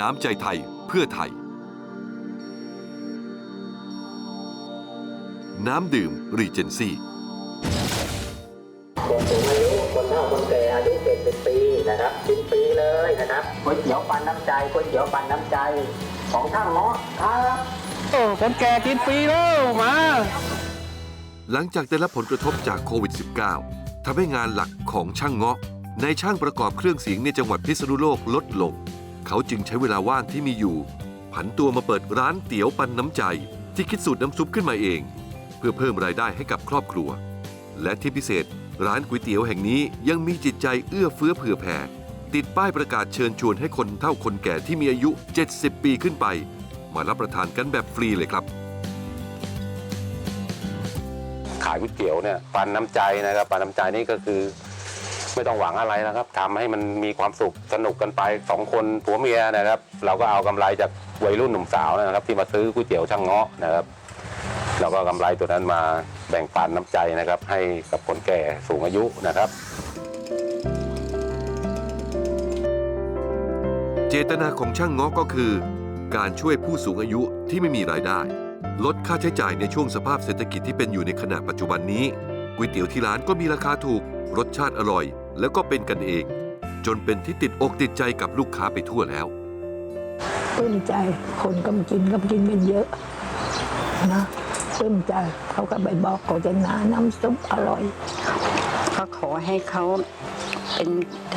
น้ำใจไทยเพื่อไทย น้ำดื่มรีเจนซี่คนสูงอายุคนเฒ่าคนแก่อายุ70ปีนะครับกินฟรีเลยนะครับก๋วยเตี๋ยวปันน้ำใจก๋วยเตี๋ยวปันน้ำใจของช่างเงาะครับโอ้คนแก่กินฟรีแล้วมาหลังจากได้รับผลกระทบจากโควิด -19 ทำให้งานหลักของช่างเงาะ ในช่างประกอบเครื่องเสียงในจังหวัดพิษณุโลกลดลง เขาจึงใช้เวลาว่างที่มีอยู่ ผันตัวมาเปิดร้านเตี๋ยวปันน้ำใจ ที่คิดสูตรน้ำซุปขึ้นมาเอง เพื่อเพิ่มรายได้ให้กับครอบครัว และที่พิเศษ ร้านก๋วยเตี๋ยวแห่งนี้ยังมีจิตใจเอื้อเฟื้อเผื่อแผ่ ติดป้ายประกาศเชิญชวนให้คนเฒ่าคนแก่ที่มีอายุ 70 ปีขึ้นไป มารับประทานกันแบบฟรีเลยครับขายก๋วยเตี๋ยวเนี่ยปันน้ำใจนะครับปันน้ำใจนี่ก็คือ ไม่ต้องหวังอะไรนะครับทำให้มันมีความสุขสนุกกันไปสองคนผัวเมียนะครับ เราก็เอากำไรจากวัยรุ่นหนุ่มสาวนะครับ ที่มาซื้อก๋วยเตี๋ยวช่างเงาะนะครับเราก็เอากำไรตัวนั้นมาแบ่งปันน้ำใจนะครับ ให้กับคนแก่สูงอายุนะครับ เจตนาของช่างเงาะก็คือ การช่วยผู้สูงอายุที่ไม่มีรายได้ ลดค่าใช้จ่ายในช่วงสภาพเศรษฐกิจที่เป็นอยู่ในขณะปัจจุบันนี้ก๋วยเตี๋ยวที่ร้านก็มีราคาถูกรสชาติอร่อย แล้วก็เป็นกันเอง จนเป็นที่ติดอกติดใจกับลูกค้าไปทั่วแล้วปลื้มใจคนก็มากินก็มากินกันเยอะนะปลื้มใจเขาก็ไปบอกโฆษณาน้ำซุปอร่อยก็ขอให้เขาเป็น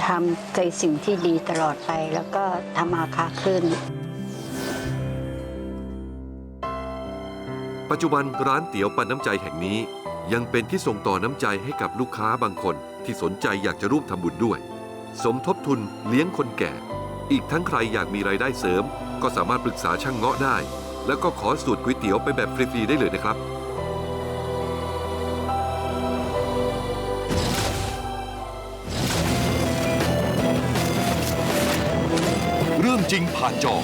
ทำในสิ่งที่ดีตลอดไปแล้วก็ทำมาค้าขึ้น ปัจจุบันร้านเตี๋ยวปันน้ำใจแห่งนี้ ยังเป็นที่ส่งต่อน้ำใจให้กับลูกค้าบางคน ที่สนใจอยากจะร่วมทำบุญด้วย สมทบทุนเลี้ยงคนแก่ อีกทั้งใครอยากมีรายได้เสริม ก็สามารถปรึกษาช่างเงาะได้ แล้วก็ขอสูตรก๋วยเตี๋ยวไปแบบฟรีๆได้เลยนะครับ เรื่องจริงผ่านจอ